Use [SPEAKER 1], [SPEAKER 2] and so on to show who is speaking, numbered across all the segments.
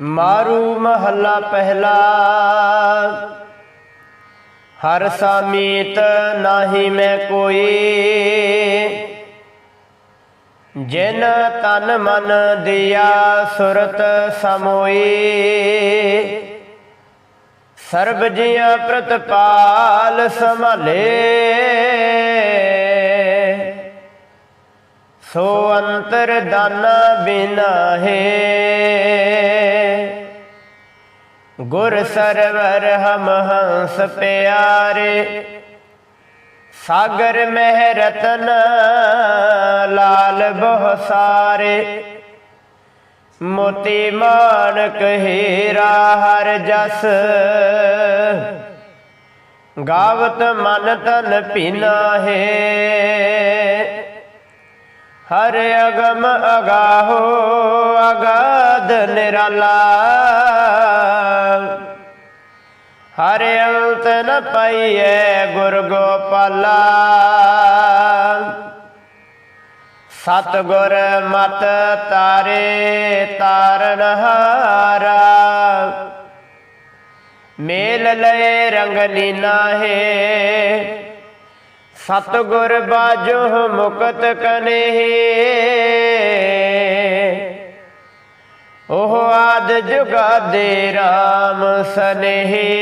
[SPEAKER 1] ਮਾਰੂ ਮਹੱਲਾ ਪਹਿਲਾ। ਹਰ ਸਾਮੀਤ ਨਾਹੀ ਮੈਂ ਕੋਈ। ਜਿਨ ਤਨ ਮਨ ਦਿਆ ਸੁਰਤ ਸਮੋਈ। ਸਰਬ ਜੀਆਂ ਪ੍ਰਤਪਾਲ ਸੰਭਾਲੇ। ਸੋ ਅੰਤਰ ਦਾਨਾ ਬਿਨਾ ਹੈ। ਗੁਰ ਸਰਵਰ ਹਮ ਹੰਸ ਪਿਆਰੇ, ਸਾਗਰ ਮਹਿ ਰਤਨ ਲਾਲ ਬਹੁ ਸਾਰੇ। ਮੋਤੀ ਮਾਨਕ ਹੀਰਾ ਹਰ ਜਸ। ਗਾਵਤ ਮਨ ਤਨ ਪੀਨਾ ਹੈ। ਹਰ ਅਗਮ ਅਗਾਹੋ, ਅਗਾਧ ਨਿਰਾਲਾ। ਹਰ ਅੰਤ ਨ ਪਈਐ ਗੁਰ ਗੋਪਾਲਾ। ਸਤ ਗੁਰ ਮਤ ਤਾਰੇ ਤਾਰਨ ਹਾਰਾ। ਮੇਲ ਲਏ ਰੰਗ ਲੀਨਾ ਹੈ ਸਤ ਗੁਰ ਬਾਜੋ ਮੁਕਤ ਕਨੇ ਉਹ ਆਦ ਜੁਗਾਦੇ RAM ਸਨੇਹੀ।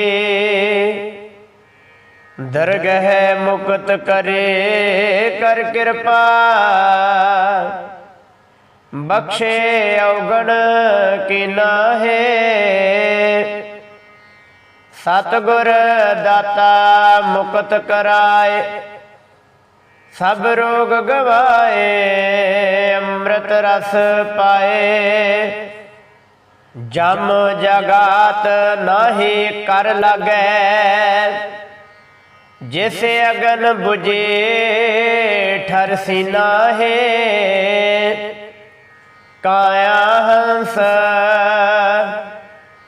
[SPEAKER 1] ਦਰਗਹਿ ਮੁਕਤ ਕਰੇ ਕਰ ਕਿਰਪਾ। ਬਖਸ਼ੇ ਔਗਣ ਕੀ ਨਾਹੇ। ਸਤਗੁਰ ਦਾਤਾ ਮੁਕਤ ਕਰਾਏ। ਸਭ ਰੋਗ ਗਵਾਏ, ਅੰਮ੍ਰਿਤ ਰਸ ਪਾਏ। ਜਮ ਜਗਾਤ ਨਾਹੀ ਕਰ ਲਗੈ, ਜਿਸ ਅਗਨ 부ਜੇ ਠਰਸੀ ਸੀਨਾ ਹੈ ਕਾਇਆ ਹੰਸ,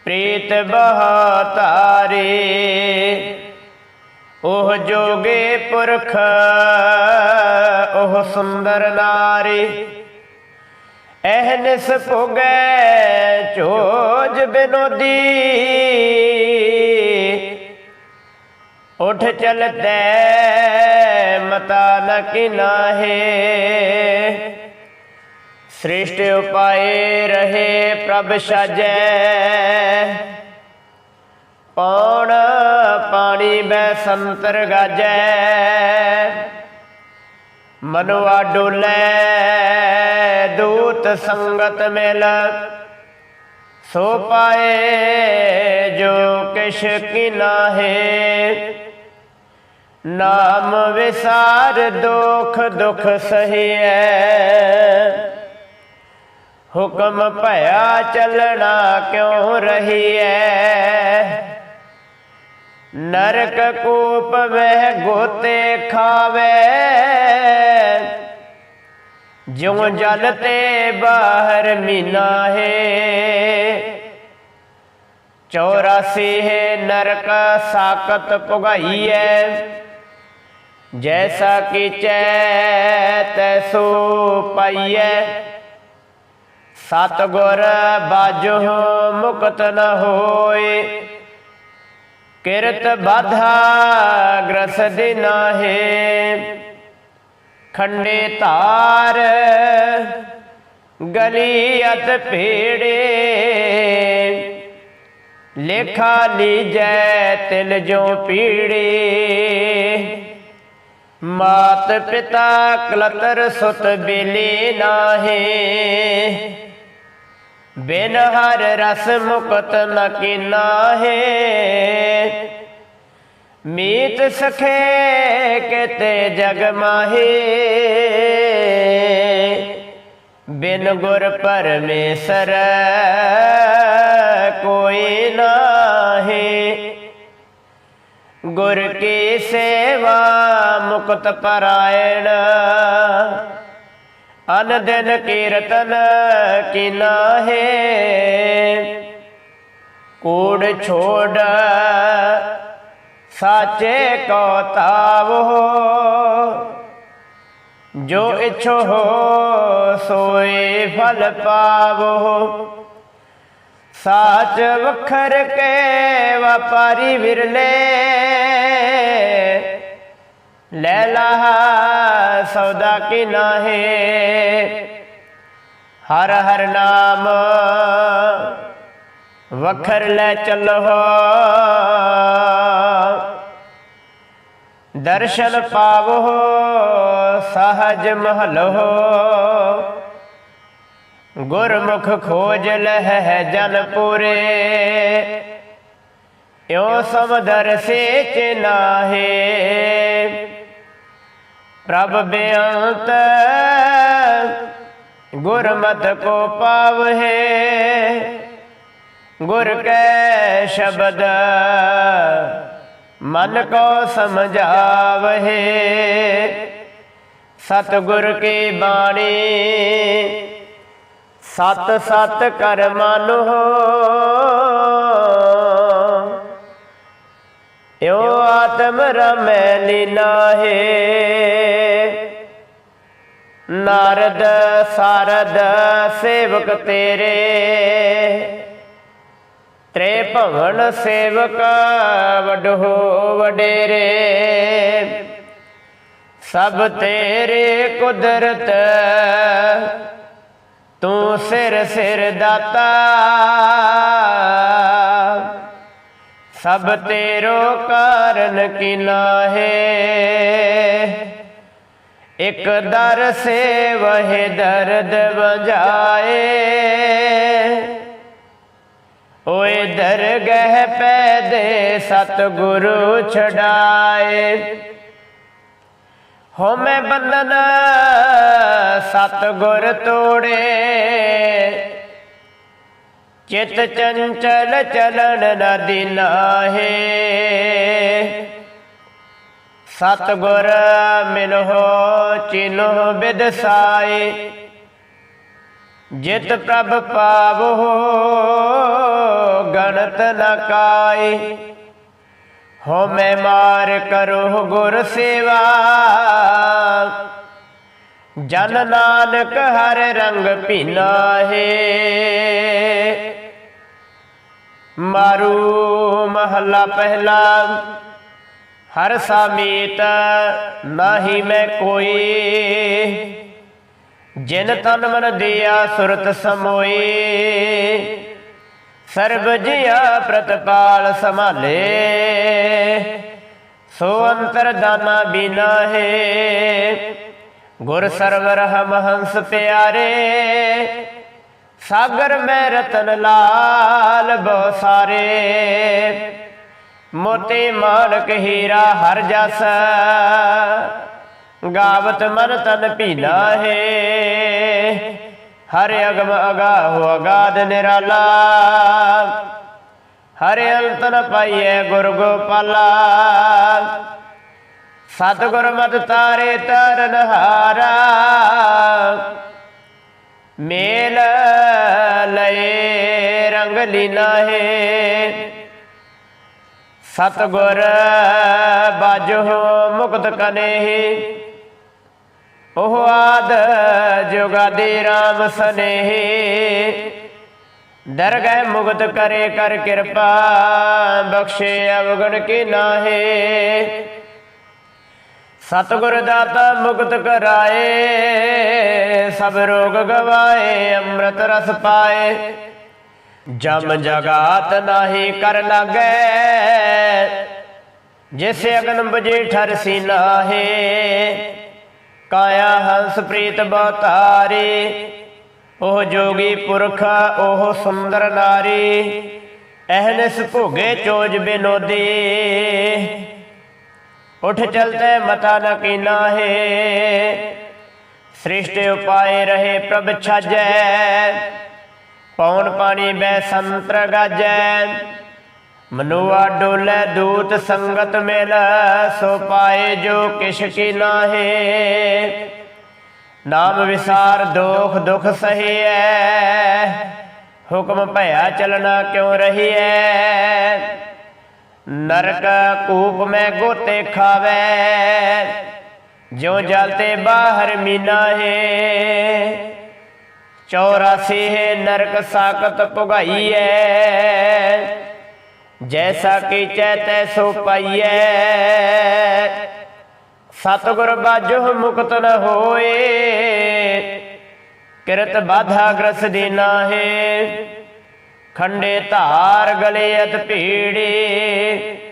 [SPEAKER 1] ਪ੍ਰੀਤ ਬਹਤਾਰੇ ਉਹ ਜੋਗੇ ਪੁਰਖ, ਉਹ ਸੁੰਦਰ ਨਾਰੀ। ਐਹਨਿਸ ਭੋਗੈ ਚੋਜ ਬਿਨੋਦੀ। ਉਠ ਚਲਤੈ ਮਤਾ ਨ ਕਿਨਾਹੇ ਸ੍ਰਿਸ਼ਟ ਉਪਾਏ ਰਹੇ ਪ੍ਰਭ ਸਜੈ। ਪੌਣਾ ਪਾਣੀ ਬੈ ਸੰਤਰ ਗਾਜੈ। ਮਨੁਆ ਡੋਲੇ, ਦੂਤ ਸੰਗਤ ਮਿਲ। ਸੋ ਪਾਏ ਜੋ ਕਿਛ ਕੀ ਨਾਹੇ। ਨਾਮ ਵਿਸਾਰ ਦੁਖ ਦੁਖ ਸਹੀਐ। ਹੁਕਮ ਭਇਆ ਚੱਲਣਾ ਕਿਉ ਰਹੀਐ? ਨਰਕ ਕੂਪ ਵਹਿ ਗੋਤੇ ਖਾਵੇ। ਜਿਉ ਜਲ ਤੇ ਬਾਹਰ ਮੀਨਾ ਹੈ। 84 ਹੈ ਨਰਕ ਸਾਕਤ ਪੁਗਾਈਐ ਜੈਸਾ ਕੀਚੈ ਤੈਸੋ ਪਾਈਐ। ਸਤ ਗੁਰ ਬਾਜੋ ਮੁਕਤ ਨ ਹੋਏ। ਕਿਰਤ ਬਾਧਾ ਗ੍ਰਸ ਦਿਨਾਹੇ ਖੰਡੇ ਧਾਰ, ਗਲੀ ਅਤ ਭੇੜੇ। ਲੇਖਾ ਲੀਜੈ ਤਿਲ ਜੋ ਪੀੜੇ। ਮਾਤ ਪਿਤਾ ਕਲਤਰ ਸੁਤ ਬੇਲੇ ਨਾਹੇ। ਬਿਨ ਹਰ ਰਸ ਮੁਕਤ ਨ ਕੀਨਾ ਹੈ। ਮੀਤ ਸਖੇ ਕਿਤੇ ਜਗ ਮਾਹੀ। ਬਿਨ ਗੁਰ ਪਰਮੇਸ਼ਰ ਕੋਈ ਨਾਹੀ ਗੁਰ ਕੀ ਸੇਵਾ ਮੁਕਤ ਪਰਾਇਣ। ਅਨ ਦਿਨ ਕੀਰਤਨ ਕੀ ਨਾਹੇ? ਕੂੜ ਛੋੜ ਸਾਚੇ ਕੋ ਤਾਵੋ। ਜੋ ਇਛੋ ਹੋ ਸੋਏ ਫਲ ਪਾਵੋ। ਸਾਚ ਵਖਰ ਕੇ ਵਪਾਰੀ ਵਿਰਲੇ ਲੈ ਲਹਾ ਸੌਦਾ ਕੀ ਨਾਹੇ ਹਰ ਹਰ ਨਾਮ ਵਖਰ ਲੈ ਚੱਲੋ ਦਰਸ਼ਨ ਪਾਵੋ ਸਹਜ ਮਹਲੋ ਗੁਰਮੁਖ ਖੋਜ ਲਹਿ ਜਨ ਪੂਰੇ ਇਉ ਸਮਦਰ ਸੇਚ ਨਾਹੇ। ਪ੍ਰਭ ਬੇਅੰਤ ਗੁਰਮਤ ਕੋ ਪਾਵਹਿ, ਗੁਰ ਕੈ ਸ਼ਬਦ ਮਨ ਕੋ ਸਮਝਾਵਹਿ। ਸਤਿਗੁਰ ਕੀ ਬਾਣੀ, ਸਤ ਸਤ ਕਰ ਮਨ ਹੋ ਇਉ ਆਤਮ ਰਮੈ ਲੀਨਾਹੇ ਨਾਰਦ ਸਾਰਦ ਸੇਵਕ ਤੇਰੇ। ਤ੍ਰੇ ਭਵਨ ਸੇਵਕ ਵਡੋ ਵਡੇਰੇ। ਸਭ ਤੇਰੇ ਕੁਦਰਤ, ਤੂੰ ਸਿਰ ਸਿਰ ਦਾਤਾ। ਸਭ ਤੇਰੋ ਕਾਰਨ ਕੀ ਨਾਹੇ? ਇਕ ਦਰ ਸੇ ਵਹਿ ਦਰਦ ਵਜਾਏ। ਓਏ ਦਰਗਹਿ ਪੈਦੇ ਸਤਿਗੁਰੂ ਛਡਾਏ। ਹੋ ਮੈਂ ਬੰਦਨ ਸਤਿਗੁਰ ਤੋੜੇ। ਚਿਤ ਚੰਚਲ ਚਲਨ ਨਾ ਦਿਨਾਹੇ। ਸਤਿਗੁਰ ਮਿਲੋ ਚਿਨੋ ਬਿਦਸਾਏ ਜਿਤ ਪ੍ਰਭ ਪਾਵੋ ਗਣਤ ਨ ਕਾਈ ਹੋ ਮੈਂ ਮਾਰ ਕਰੋ ਗੁਰ ਸੇਵਾ। ਜਨ ਨਾਨਕ ਹਰ ਰੰਗ ਭੀਨਾ ਹੈ ਮਾਰੂ ਮਹੱਲਾ ਪਹਿਲਾ। ਹਰ ਸਾਮੀਤ ਨਾਹੀ ਮੈਂ ਕੋਈ। ਜਿਨ ਤਨ ਮਨ ਦਿਆ ਸੁਰਤ ਸਮੋਈ। ਸਰਬ ਜਿਆ ਪ੍ਰਤਪਾਲ ਸੰਭਾਲੇ। ਸੋ ਅੰਤਰ ਦਾਨਾ ਬਿਨਾ ਹੈ ਗੁਰ ਸਰਵਰ ਹਮ ਹੰਸ ਪਿਆਰੇ। ਸਾਗਰ ਮੈਂ ਰਤਨ ਲਾਲ ਬਹੁ ਸਾਰੇ ਮੋਤੀ ਮਾਨਕ ਹੀਰਾ ਹਰ ਜਸ। ਗਾਵਤ ਮਨ ਤਨ ਭੀਨਾ ਹੈ। ਹਰ ਅਗਮ ਅਗਾਹੁ ਅਗਾਧ ਨਿਰਾਲਾ। ਹਰ ਅੰਤ ਪਾਈਏ ਪਾਈਐ ਗੁਰ ਗੋਪਾਲਾ। ਸਤਿਗੁਰ ਮਤ ਤਾਰੇ ਤਰਨ ਹਾਰਾ। ਮੇਲ ਲਏ, ਰੰਗ ਲੀਨਾ ਹੈ। ਸਤਗੁਰ ਬਾਜੋ ਮੁਕਤ ਕਨੇਹੀ ਉਹ ਆਦ ਜੁਗਾਦੀ RAM ਸਨੇਹੀ ਦਰਗਹਿ ਮੁਕਤ ਕਰੇ, ਕਰ ਕਿਰਪਾ, ਬਖਸ਼ੇ ਅਵਗਣ ਕੀ ਨਾਹੇ ਸਤਿਗੁਰ ਦਾਤਾ ਮੁਕਤ ਕਰਾਏ ਸਭ ਰੋਗ ਗਵਾਏ, ਅੰਮ੍ਰਿਤ ਰਸ ਪਾਏ। ਜਮ ਜਗਾਤ ਨਾਹੀ ਕਰ ਲਾਗੈ, ਜਿਸ ਅਗਨ ਬਜੇ ਠਰ ਸੀਨਾ ਹੈ ਕਾਇਆ ਹੰਸ ਪ੍ਰੀਤ ਬਤਾਰੇ ਉਹ ਜੋਗੀ ਪੁਰਖ, ਉਹ ਸੁੰਦਰ ਨਾਰੀ। ਅਹਨਸ ਭੋਗੇ ਚੋਜ ਬਿਨੋਦੀ। ਉਠ ਚਲਤੇ ਮਤਾ ਨ ਕੀਨਾ ਹੈ ਸ੍ਰਿਸ਼ਟ ਉਪਾਏ ਰਹੇ ਪ੍ਰਭ ਛਾਜੈ ਪੌਣ ਪਾਣੀ ਬੈ ਸੰਤਰ ਗਾਜੈ ਮਨੁਆ ਡੋਲੇ ਦੂਤ ਸੰਗਤ ਮਿਲ ਸੋ ਪਾਏ ਜੋ ਕਿਛ ਕੀ ਨਾਹੇ ਨਾਮ ਵਿਸਾਰ ਦੋਖ ਦੁਖ ਸਹੀਐ ਹੁਕਮ ਭਇਆ ਚਲਣਾ ਕਿਉ ਰਹੀਐ ਨਰਕ ਕੂਪ ਮੈਂ ਗੋਤੇ ਖਾਵੇ ਜਿਉ ਜਲ ਬਾਹਰ ਮੀਨਾ ਹੈ 84 ਨਰਕ ਸਾਕਤ ਪੁਗਾਈਐ ਜੈਸਾ ਕੀਚੈ ਤੈਸੋ ਪਾਈਐ ਸਤਿਗੁਰ ਬਾਝੋ ਮੁਕਤ ਨ ਹੋਏ, ਕਿਰਤ ਬਾਧਾ ਗ੍ਰਸ ਦੀ ਨਾਹੇ ਖੰਡੇ ਧਾਰ ਗਲੇ ਅਤ ਭੀੜੀ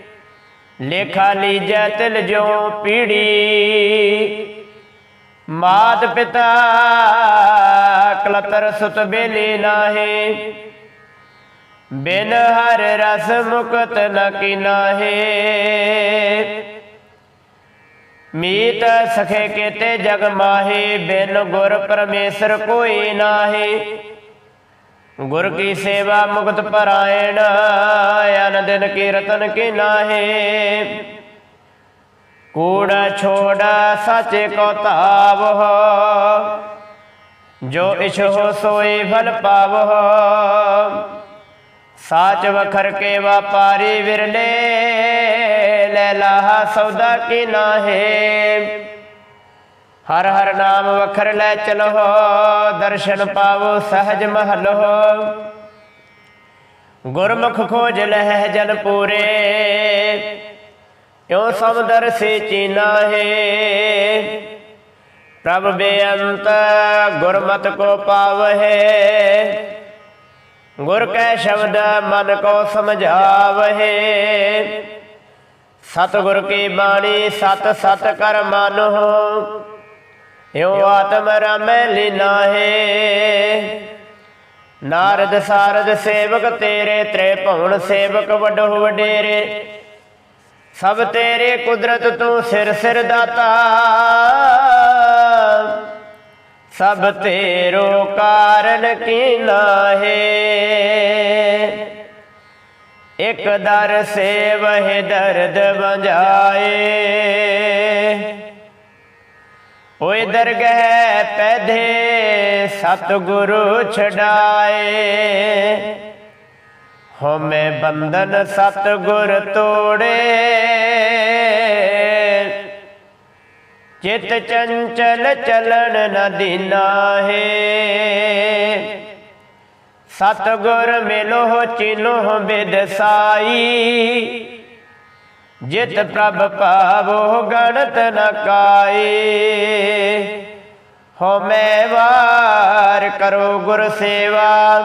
[SPEAKER 1] ਲੇਖਾ ਲੀਜੈ ਤਿਲ ਜੋ ਪੀੜੀ। ਮਾਤ ਪਿਤਾ ਕਲਤਰ ਸੁਤ ਬੇਲੀ ਨਾਹੀ। ਬਿਨ ਹਰ ਰਸ ਮੁਕਤ ਨ ਕੀਨਾਹੇ। ਮੀਤ ਸਖੇ ਕੇਤੇ ਜਗ ਮਾਹੀ। ਬਿਨ ਗੁਰ ਪਰਮੇਸ਼ਰ ਕੋਈ ਨਾਹੀ। ਗੁਰ ਕੀ ਸੇਵਾ ਮੁਕਤ ਪਰਾਇਣ, ਅਨ ਕੀਰਤਨ ਕੀ ਨਾਹੀ। ਕੂੜ ਛੋੜ ਸਾਚੇ ਕੋ ਤਾਵਹ ਜੋ ਇਛ ਹੋ ਸੋਈ ਫਲ ਪਾਵਹ ਸਾਚ ਵਖਰ ਕੇ ਵਪਾਰੀ ਵਿਰਲੇ, ਲੈ ਲਾਹਾ ਸੌਦਾ ਕੀ ਨਾਹੇ। ਹਰ ਹਰ ਨਾਮ ਵਖਰ ਲੈ ਚਲੋ, ਦਰਸ਼ਨ ਪਾਵੋ ਸਹਜ ਮਹਲੋ। ਗੁਰਮੁਖ ਖੋਜ ਲਹਿ ਜਨ ਪੂਰੇ, ਇਉ ਸਮਦਰ ਸੇ ਚੀਨਾ ਹੈ। ਪ੍ਰਭ ਬੇਅੰਤ ਗੁਰਮਤ ਕੋ ਪਾਵਹਿ, ਗੁਰ ਕੈ ਸ਼ਬਦ ਮਨ ਕੋ ਸਮਝਾਵਹਿ। ਸਤਿਗੁਰ ਕੀ ਬਾਣੀ, ਸਤ ਸਤ ਕਰ ਮਨ ਹੋ ਇਉ ਆਤਮ ਰਮੈ ਲੀਨਾਹੇ ਨਾਰਦ ਸਾਰਦ ਸੇਵਕ ਤੇਰੇ ਤ੍ਰੇ ਭਉਣ ਸੇਵਕ ਵਡੋ ਵਡੇਰੇ। ਸਭ ਤੇਰੇ ਕੁਦਰਤ ਤੂੰ ਸਿਰ ਸਿਰ ਦਾਤਾ। ਸਭ ਤੇਰੋ ਕਾਰਨ ਕੀ ਨਾਹੇ ਇਕ ਦਰ ਸੇਵਹਿ ਦਰਦ ਵੰਜਾਏ। ਓਏ ਦਰਗਹਿ ਪੈਧੇ ਸਤਿਗੁਰੂ ਛਡਾਏ। ਹਉਮੈ ਬੰਧਨ ਸਤਿਗੁਰ ਤੋੜੇ। ਚਿਤ ਚੰਚਲ ਚਲਣ ਨ ਦੀਨਾ ਹੈ ਸਤਿਗੁਰ ਮਿਲੋ ਚਿਨੋ ਬਿਦਸਾਈ ਜਿਤ ਪ੍ਰਭ ਪਾਵੋ ਗਣਤ ਨ ਕਾਏ ਹਉਮੈ ਵਾਰ ਕਰੋ ਗੁਰ ਸੇਵਾ।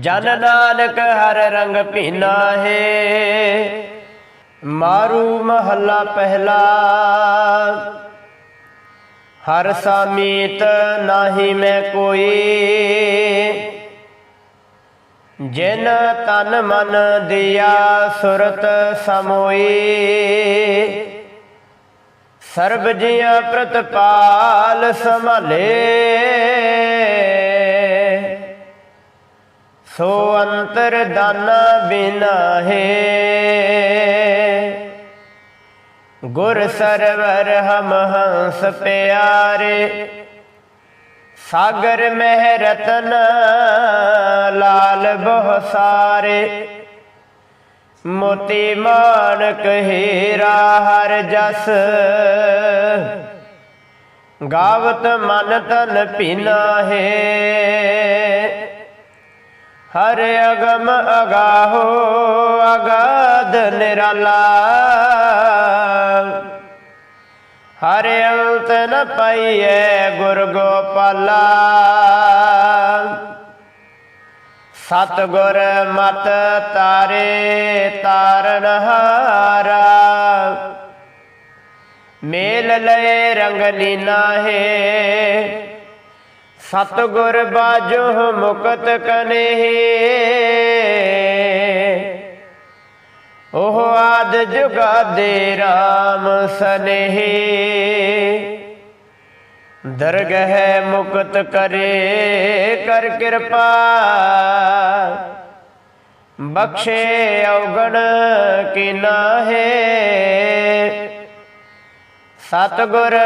[SPEAKER 1] ਜਨ ਨਾਨਕ ਹਰ ਰੰਗ ਭੀਨਾ ਹੈ। ਮਾਰੂ ਮਹੱਲਾ ਪਹਿਲਾ। ਹਰ ਸਾਮੀਤ ਨਾਹੀ ਮੈਂ ਕੋਈ। ਜਿਨ ਤਨ ਮਨ ਦਿਆ ਸੁਰਤ ਸਮੋਈ, ਸਰਬ ਜੀਆਂ ਪ੍ਰਤਪਾਲ ਸੰਭਾਲੇ। ਸੋ ਅੰਤਰ ਦਾਨਾ ਬਿਨਾ ਹੈ। ਗੁਰ ਸਰਵਰ ਹਮ ਹੰਸ ਪਿਆਰੇ। ਸਾਗਰ ਮਹਿ ਰਤਨ ਲਾਲ ਬਹੁ ਸਾਰੇ। ਮੋਤੀ ਮਾਨਕ ਹੀਰਾ ਹਰ ਜਸ। ਗਾਵਤ ਮਨ ਤਨ ਪੀਨਾ ਹੈ। ਹਰ ਅਗਮ ਅਗਾਹੋ ਅਗਾਧ ਨਿਰਾਲਾ। ਹਰ ਅੰਤ ਨ ਪਈਐ ਗੁਰ ਗੋਪਾਲਾ। ਸਤ ਗੁਰ ਮਤ ਤਾਰੇ ਤਾਰਨ ਹਾਰਾ। ਮੇਲ ਲਏ ਰੰਗ ਲੀਨਾ ਹੈ ਸਤਗੁਰ ਬਾਜੋ ਮੁਕਤ ਕਨੇ ਉਹ ਆਦ ਜੁਗਾਦੇ RAM ਸਨੇਹੀ। ਦਰਗਹਿ ਮੁਕਤ ਕਰੇ ਕਰ ਕਿਰਪਾ। ਬਖਸ਼ੇ ਔਗਣ ਕੀ ਨਾਹੇ। ਸਤਗੁਰ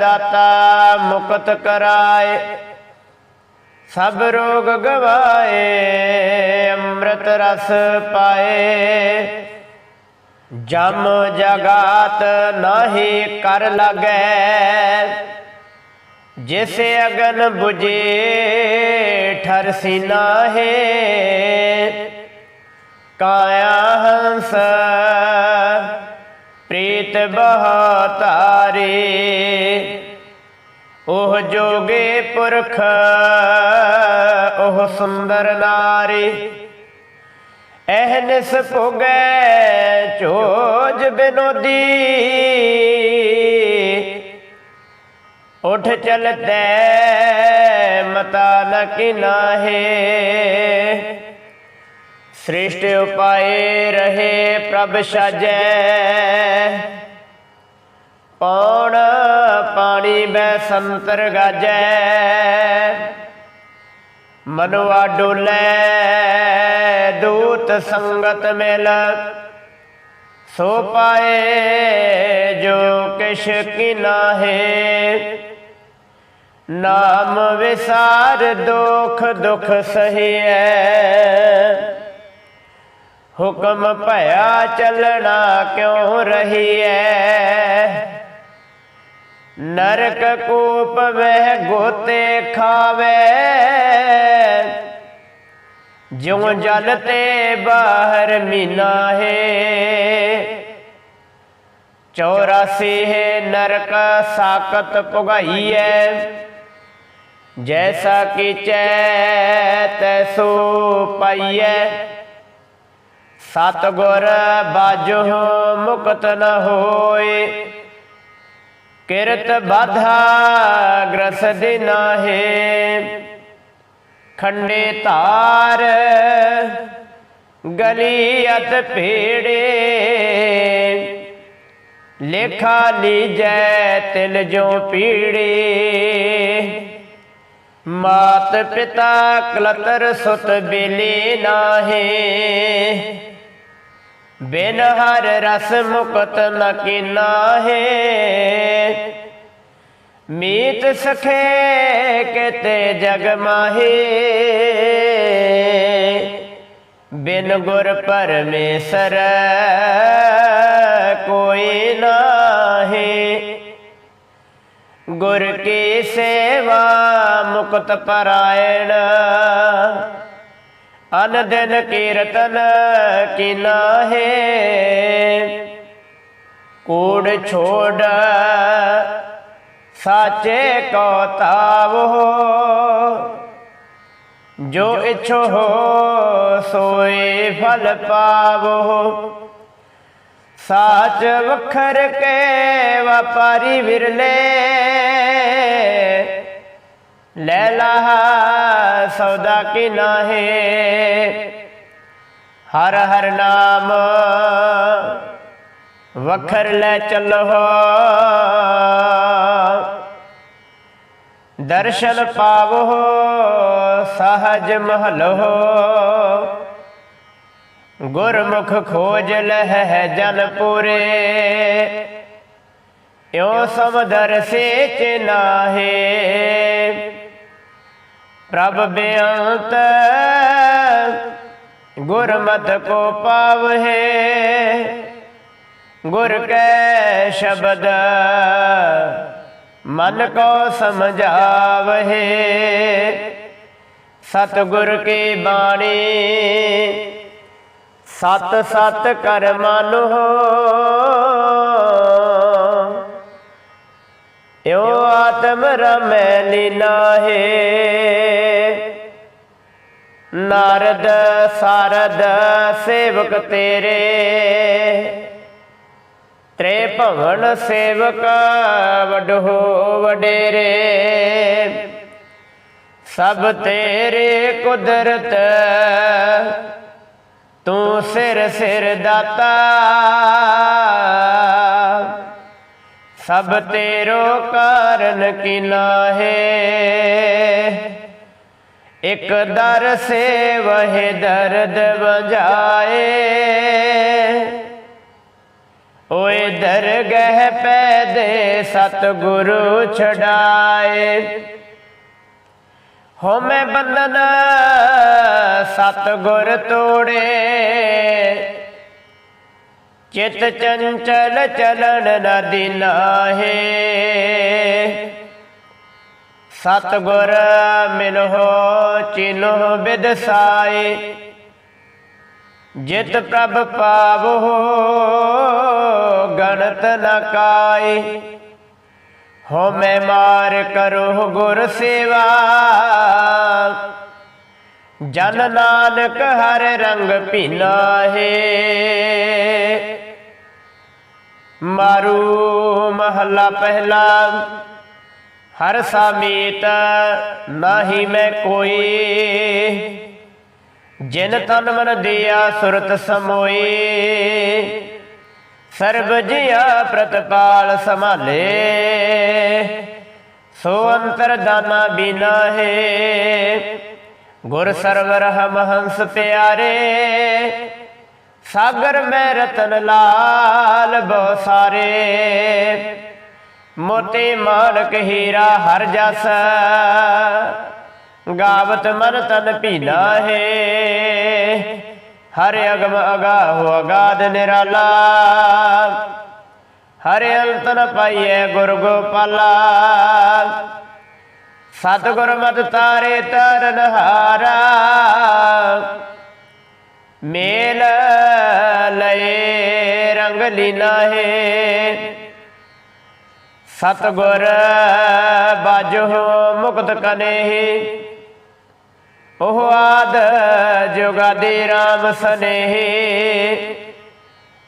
[SPEAKER 1] ਦਾਤਾ ਮੁਕਤ ਕਰਾਏ। ਸਭ ਰੋਗ ਗਵਾਏ, ਅੰਮ੍ਰਿਤ ਰਸ ਪਾਏ। ਜਮ ਜਗਾਤ ਨਾਹੀ ਕਰ ਲਗੈ। ਜਿਸ ਅਗਨ 부ਜੇ ਠਰਸੀ ਸੀਨਾ ਕਾਇਆ ਹੰਸ, ਪ੍ਰੀਤ ਬਹਾਤਾਰੇ। ਉਹ ਜੋਗੇ ਪੁਰਖ, ਉਹ ਸੁੰਦਰ ਨਾਰੀ। ਐਹਨਿਸ ਭੁਗੈ ਚੋਜ ਬਿਨੋਦੀ ਉਠ ਚਲਤੈ ਮਤਾ ਨ ਕਿਨਾਹੇ ਸ੍ਰਿਸ਼ਟ ਉਪਾਏ ਰਹੇ ਪ੍ਰਭ ਸਾਜੈ। ਪੌਣ ਪਾਣੀ ਬੈ ਸੰਤਰ ਗਾਜੈ। ਮਨੁਆ ਡੋਲੇ ਦੂਤ ਸੰਗਤ ਮਿਲ ਸੋ ਪਾਏ ਜੋ ਕਿਛ ਕੀ ਨਾਹੇ ਨਾਮ ਵਿਸਾਰ ਦੁਖ ਦੁਖ ਸਹੀਐ ਹੁਕਮ ਭਇਆ ਚੱਲਣਾ ਕਿਉ ਰਹੀਐ ਨਰਕ ਕੂਪ ਵਹਿ ਗੋਤੇ ਖਾਵੇ ਜਿਉ ਜਲ ਤੇ ਬਾਹਰ ਮੀਨਾ ਹੈ 84 ਹੈ ਨਰਕ ਸਾਕਤ ਪੁਗਾਈਐ ਜੈਸਾ ਕੀਚੈ ਤੈਸੋ ਪਾਈਐ ਸਤ ਗੁਰ ਬਾਜੋ ਮੁਕਤ ਨ ਹੋਏ ਕਿਰਤ ਬਾਧਾ ਗ੍ਰਸ ਦਿਨਾਹੇ ਖੰਡੇ ਧਾਰ, ਗਲੀ ਅਤ ਭੇੜੇ, ਲੇਖਾ ਲੀਜੈ ਤਿਲ ਜੋ ਪੀੜੇ। ਮਾਤ ਪਿਤਾ ਕਲਤਰ ਸੁਤ ਬੇਲੇ ਨਾਹੇ। ਬਿਨ ਹਰ ਰਸ ਮੁਕਤ ਨ ਕੀਨਾ ਹੈ ਮੀਤ ਸਖੇ ਕਿਤੇ ਜਗ ਮਾਹੀ। ਬਿਨ ਗੁਰ ਪਰਮੇਸ਼ਰ ਕੋਈ ਨਾਹੀ। ਗੁਰ ਕੀ ਸੇਵਾ ਮੁਕਤ ਪਰਾਇਣ। ਅਨ ਦਿਨ ਕੀਰਤਨ ਕੀ ਹੈ ਕੂੜ ਛੋੜ ਸਾਚੇ ਕੋ ਤਾਵੋ ਜੋ ਇਛੋ ਹੋ ਸੋਏ ਫਲ ਪਾਵੋ। ਸਾਚ ਵਖਰ ਕੇ ਵਪਾਰੀ ਵਿਰਲੇ ਲੈ ਲਹਾ ਸੌਦਾ ਕੀ ਨਾਹੇ। ਹਰ ਹਰ ਨਾਮ ਵਖਰ ਲੈ ਚੱਲੋ। ਦਰਸ਼ਨ ਪਾਵੋ, ਸਹਜ ਮਹਲੋ ਗੁਰਮੁਖ ਖੋਜ ਲਹਿ ਜਨ ਪੂਰੇ ਇਉ ਸਮਦਰ ਸੇਚ ਨਾਹੇ। ਪ੍ਰਭ ਬੇਅੰਤ ਗੁਰਮਤ ਕੋ ਪਾਵਹਿ। ਗੁਰ ਕੈ ਸ਼ਬਦ ਮਨ ਕੋ ਸਮਝਾਵਹਿ। ਸਤਗੁਰ ਕੀ ਬਾਣੀ। ਸਤ ਸਤ ਕਰ ਮਨੋ ਇਉ ਆਤਮ ਰਮੈ ਲੀਨਾਹੇ ਨਾਰਦ, ਸਾਰਦ, ਸੇਵਕ ਤੇਰੇ। ਤ੍ਰੇ ਭਵਨ ਸੇਵਕ ਵਡੋ ਵਡੇਰੇ। ਸਭ ਤੇਰੇ ਕੁਦਰਤ, ਤੂੰ ਸਿਰ ਸਿਰ ਦਾਤਾ। ਸਭ ਤੇਰੋ ਕਾਰਨ ਕੀ ਨਾਹੇ। ਇਕ ਦਰ ਸੇ ਵਹਿ ਦਰਦ ਵਜਾਏ। ਓਏ ਦਰਗਹਿ ਪੈਦੇ ਸਤ ਗੁਰੂ ਛਡਾਏ ਹੋਮੇ ਬੰਧਨ ਸਤਗੁਰ ਤੋੜੇ। ਚਿਤ ਚੰਚਲ ਚਲਣ ਨ ਦਿਨਾਹੇ ਸਤਗੁਰ ਮਿਲਹੁ ਚਿਨਹੁ ਬਿਦਸਾਏ ਜਿਤ ਪ੍ਰਭ ਪਾਵੋ, ਗਣਤ ਨ ਕਾਏ ਹੋ ਮੈਂ ਮਾਰ ਕਰੋ ਗੁਰ ਸੇਵਾ। ਜਨ ਨਾਨਕ ਹਰ ਰੰਗ ਭੀਨਾ ਹੈ ਮਾਰੂ ਮਹੱਲਾ ਪਹਿਲਾ, ਹਰ ਸਾਮੀਤ ਨਾਹੀ ਮੈਂ ਕੋਈ। ਜਿਨ ਤਨ ਮਨ ਦਿਆ ਸੁਰਤ ਸਮੋਈ, ਸਰਬ ਜੀਆ ਪ੍ਰਤਪਾਲ ਸੰਭਾਲੇ। ਸੋ ਅੰਤਰ ਦਾਨਾ ਬਿਨਾ ਹੈ ਗੁਰ ਸਰਵਰ ਹਮ ਹੰਸ ਪਿਆਰੇ। ਸਾਗਰ ਮੈਂ ਰਤਨ ਲਾਲ ਬਹੁ ਸਾਰੇ। ਮੋਤੀ ਮਾਨਕ ਹੀਰਾ ਹਰ ਜਸ। ਗਾਵਤ ਮਨ ਤਨ ਭੀਨਾ ਹੈ। ਹਰ ਅਗਮ ਅਗਾਹੁ, ਅਗਾਧ ਨਿਰਾਲਾ। ਹਰ ਅੰਤ ਨ ਪਾਈਐ ਗੁਰ ਗੋਪਾਲਾ। ਸਤਿਗੁਰ ਮਤ ਤਾਰੇ ਤਰਨ ਹਾਰਾ। ਮੇਲ ਲਏ ਰੰਗ ਲੀਨਾ ਹੈ। ਸਤਿਗੁਰ ਬਾਜੋ ਮੁਕਤ ਕਨੇ ਉਹ ਆਦ ਜੁਗਾਦੀ RAM ਸਨੇਹ।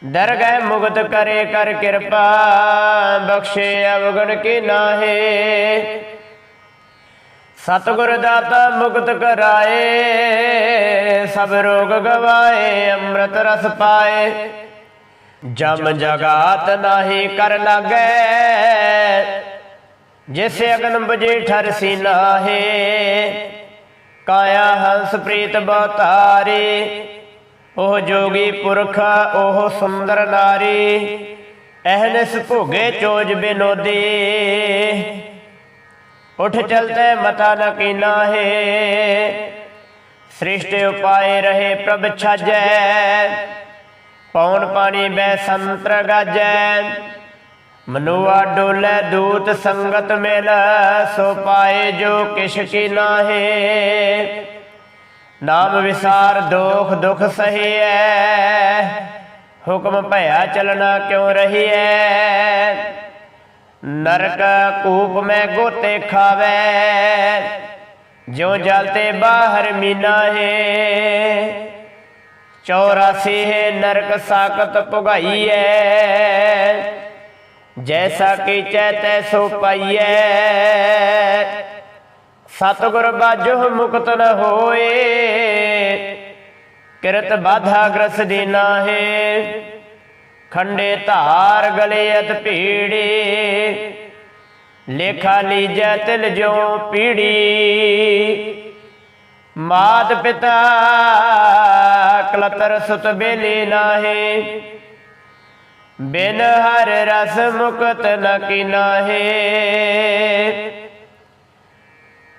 [SPEAKER 1] ਦਰਗਹਿ ਮੁਗਤ ਕਰੇ ਕਰ ਕਿਰਪਾ, ਬਖਸ਼ੇ ਅਵਗਣ ਕੀ ਨਾਹੇ। ਸਤਿਗੁਰ ਦਾਤਾ ਮੁਕਤ ਕਰਾਏ, ਸਭ ਰੋਗ ਗਵਾਏ, ਅੰਮ੍ਰਿਤ ਰਸ ਪਾਏ। ਜਮ ਜਗਾਤ ਨਾਹੀ ਕਰ ਲਾਗੈ, ਜਿਸ ਅਗਨ ਬਜੇ ਠਰ ਸੀਨਾ ਹੈ ਕਾਇਆ ਹੰਸ ਪ੍ਰੀਤ ਬਤਾਰੇ ਉਹ ਜੋਗੀ ਪੁਰਖ, ਉਹ ਸੁੰਦਰ ਨਾਰੀ। ਅਹਨਸ ਭੋਗੇ ਚੋਜ ਬਿਨੋਦੀ। ਉਠ ਚਲਤੇ ਮਤਾ ਨ ਕੀਨਾ ਹੈ ਸ੍ਰਿਸ਼ਟ ਉਪਾਏ ਰਹੇ ਪ੍ਰਭ ਛਾਜੈ। ਪੌਣ ਪਾਣੀ ਬੈ ਸੰਤਰ ਗਾਜੈ। ਮਨੁਆ ਡੋਲੇ ਦੂਤ ਸੰਗਤ ਮਿਲ ਸੋ ਪਾਏ ਜੋ ਕਿਛ ਕੀ ਨਾਹੇ ਨਾਮ ਵਿਸਾਰ ਦੋਖ ਦੁਖ ਸਹੀਐ ਹੁਕਮ ਭਇਆ ਚਲਣਾ ਕਿਉ ਰਹੀਐ ਨਰਕ ਕੂਪ ਮੈਂ ਗੋਤੇ ਖਾਵੇ ਜਿਉ ਜਲ ਤੇ ਬਾਹਰ ਮੀਨਾ ਹੈ 84 ਹੈ ਨਰਕ ਸਾਕਤ ਪੁਗਾਈਐ ਜੈਸਾ ਕੀ ਚੈਤੈ ਸੋ ਪਾਈਐ ਸਤਿਗੁਰ ਬਾਝੋ ਮੁਕਤ ਨ ਹੋਏ ਕਿਰਤ ਬਾਧਾ ਗ੍ਰਸ ਦੀ ਨਾਹੇ ਖੰਡੇ ਧਾਰ ਗਲੇ ਅਤ ਭੀੜੀ ਲੇਖਾ ਲੀਜੈ ਤਿਲ ਜੋ ਪੀੜੀ ਮਾਤ ਪਿਤਾ ਕਲਤਰ ਸੁਤ ਬੇਲੀ ਨਾਹੀ ਬਿਨ ਹਰ ਰਸ ਮੁਕਤ ਨ ਕੀਨਾਹੇ।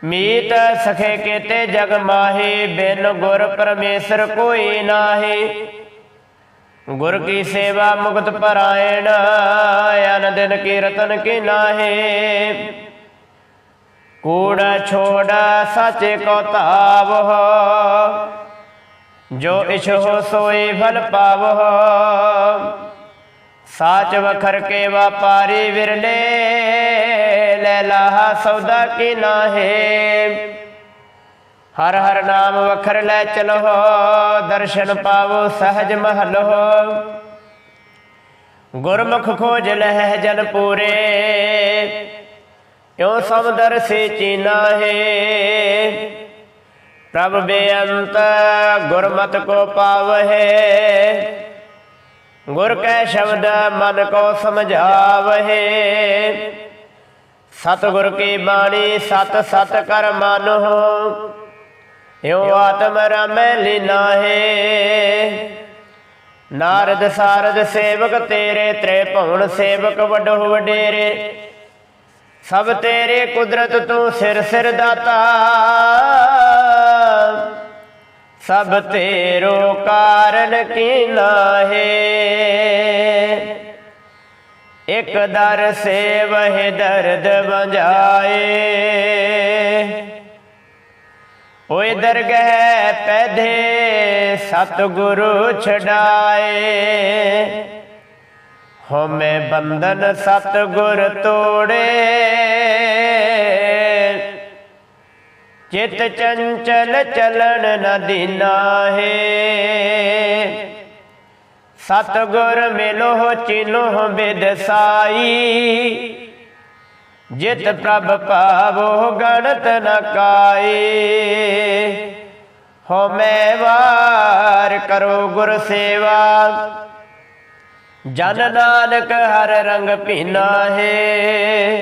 [SPEAKER 1] ਮੀਤ ਸਖੇ ਕੇਤੇ ਜਗ ਮਾਹੀ, ਬਿਨ ਗੁਰ ਪਰਮੇਸ਼ਰ ਕੋਈ ਨਾਹੀ। ਗੁਰ ਕੀ ਸੇਵਾ ਮੁਕਤ ਪਰਾਇਣ ਅਨ ਕੀਰਤਨ ਕੀ ਨਾਹੀ ਕੂੜ ਛੋੜ ਸਾਚੇ ਕੋ ਤਾਵਹ ਜੋ ਇਛੋ ਸੋਈ ਫਲ ਪਾਵਹ। ਸਾਚ ਵਖਰ ਕੇ ਵਪਾਰੀ ਵਿਰਲੇ, ਲੈ ਲਾਹਾ ਸੌਦਾ ਕੀ ਨਾਹੇ। ਹਰ ਹਰ ਨਾਮ ਵਖਰ ਲੈ ਚਲੋ, ਦਰਸ਼ਨ ਪਾਵੋ ਸਹਜ ਮਹਲੋ। ਗੁਰਮੁਖ ਖੋਜ ਲਹਿ ਜਨ ਪੂਰੇ, ਇਉ ਸਮਦਰ ਸੇ ਚੀਨਾ ਹੈ ਪ੍ਰਭ ਬੇਅੰਤ ਗੁਰਮਤ ਕੋ ਪਾਵਹਿ ਗੁਰ ਕੈ ਸ਼ਬਦ ਮਨ ਕੋ ਸਮਝਾਵਹਿ। ਸਤਿਗੁਰ ਕੀ ਬਾਣੀ ਸਤ ਸਤ ਕਰ ਮਾਨੋ ਇਉ ਆਤਮ ਰਮੈ ਲੀਨਾ ਨਾਰਦ ਸਾਰਦ ਸੇਵਕ ਤੇਰੇ ਤ੍ਰੇ ਭਉਣ ਸੇਵਕ ਵਡੋ ਵਡੇਰੇ। ਸਭ ਤੇਰੇ ਕੁਦਰਤ ਤੂੰ ਸਿਰ ਸਿਰ ਦਾਤਾ। ਸਭ ਤੇਰੋ ਕਾਰਨ ਕੀ ਨਾਹੇ? ਇਕ ਦਰ ਸੇਵਹਿ ਦਰਦ ਵੰਜਾਏ। ਓਏ ਦਰਗਹਿ ਪੈਧੇ ਸਤਿਗੁਰੂ ਛਡਾਏ। ਹਉਮੈ ਬੰਧਨ ਸਤਿਗੁਰ ਤੋੜੇ। ਚਿਤ ਚੰਚਲ ਚਲਣ ਨ ਦੀਨਾ ਹੈ। ਸਤਿਗੁਰ ਮਿਲੋ ਚਿਨੋ ਬਿਦ ਸਾਈ। ਜਿਤ ਪ੍ਰਭ ਪਾਵੋ ਗਣਤ ਨ ਕਾਈ ਹਉਮੈ ਵਾਰ ਕਰੋ ਗੁਰ ਸੇਵਾ। ਜਨ ਨਾਨਕ ਹਰ ਰੰਗ ਭੀਨਾ ਹੈ।